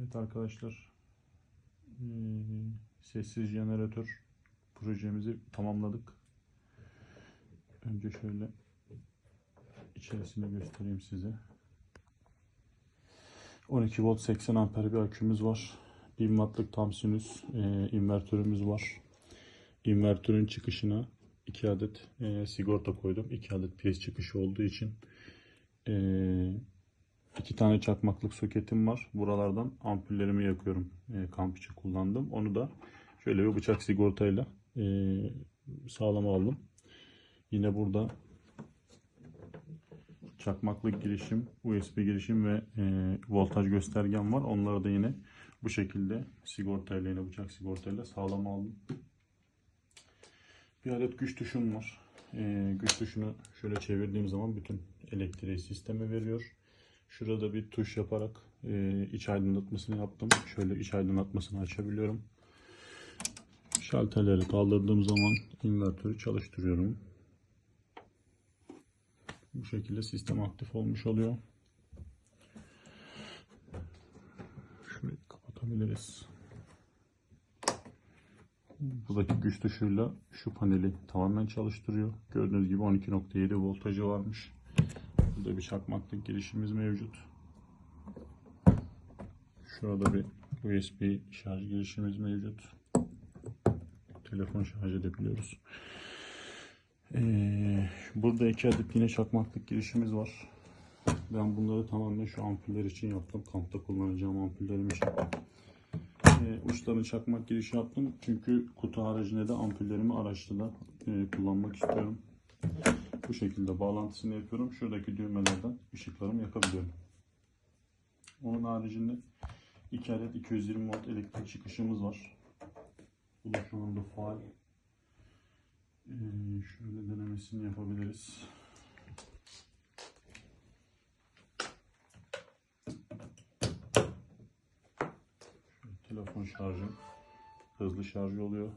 Evet arkadaşlar. eee, Sessiz jeneratör projemizi tamamladık. Önce şöyle içerisini göstereyim size. 12 volt 80 amper bir akümüz var. 1000 wattlık tam sinüs eee, invertörümüz var. İnvertörün çıkışına 2 adet eee, sigorta koydum. 2 adet priz çıkışı olduğu için eee iki tane çakmaklık soketim var. Buralardan ampullerimi yakıyorum. eee, kamp için kullandım. Onu da şöyle bir bıçak sigortayla eee sağlam aldım. Yine burada çakmaklık girişim, USB girişim ve eee, voltaj göstergem var. Onları da yine bu şekilde sigortayla yine bıçak sigortayla sağlam aldım. Bir adet güç tuşum var. Eee, güç tuşunu şöyle çevirdiğim zaman bütün elektriği sisteme veriyor. Şurada bir tuş yaparak eee, iç aydınlatmasını yaptım. Şöyle iç aydınlatmasını açabiliyorum. Şalterleri kaldırdığım zaman invertörü çalıştırıyorum. Bu şekilde sistem aktif olmuş oluyor. Şurayı kapatabiliriz. Buradaki güç tuşuyla şu paneli tamamen çalıştırıyor. Gördüğünüz gibi 12.7 voltajı varmış. Burada bir çakmaklık girişimiz mevcut. Şurada bir USB şarj girişimiz mevcut. Telefon şarj edebiliyoruz. Ee, burada iki adet yine çakmaklık girişimiz var. Ben bunları tamamen şu ampuller için yaptım. Kampta kullanacağım ampullerim için. Ee, uçlarını çakmak girişi yaptım. Çünkü kutu haricinde de ampullerimi araçta da e, kullanmak istiyorum. Bu şekilde bağlantısını yapıyorum. Şuradaki düğmelerden ışıklarımı yakabiliyorum. Onun haricinde 2 adet 220 volt elektrik çıkışımız var. Bu da şu anda faal. Ee, şöyle denemesini yapabiliriz. Şöyle telefon şarjım hızlı şarj oluyor.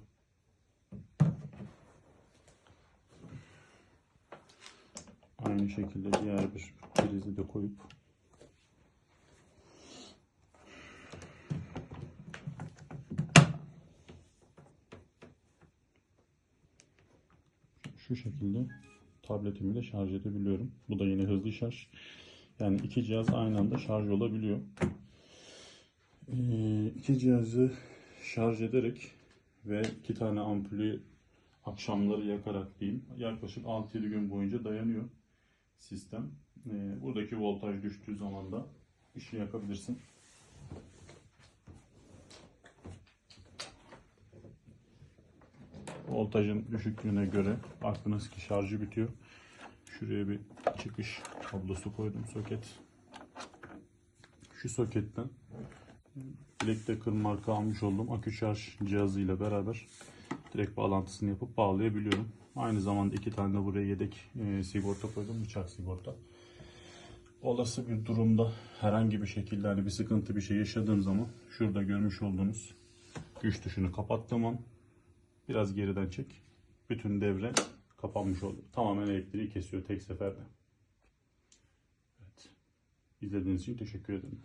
Aynı şekilde diğer bir prizi de koyup şu şekilde tabletimi de şarj edebiliyorum. Bu da yine hızlı şarj. Yani iki cihaz aynı anda şarj olabiliyor. Ee, iki cihazı şarj ederek ve iki tane ampulü akşamları yakarak diyeyim yaklaşık 6-7 gün boyunca dayanıyor sistem. Ee, buradaki voltaj düştüğü zaman da ışığı yakabilirsin. Voltajın düşüklüğüne göre aklınız ki şarjı bitiyor. Şuraya bir çıkış kablosu koydum soket. Şu soketten Bilekte marka almış olduğum akü şarj cihazıyla beraber direkt bağlantısını yapıp bağlayabiliyorum. Aynı zamanda iki tane de buraya yedek e, sigorta koydum. Bıçak sigorta. Olası bir durumda herhangi bir şekilde hani bir sıkıntı bir şey yaşadığım zaman şurada görmüş olduğunuz güç tuşunu kapattığım an biraz geriden çek. Bütün devre kapanmış oldu. Tamamen elektriği kesiyor tek seferde. Evet. İzlediğiniz için teşekkür ederim.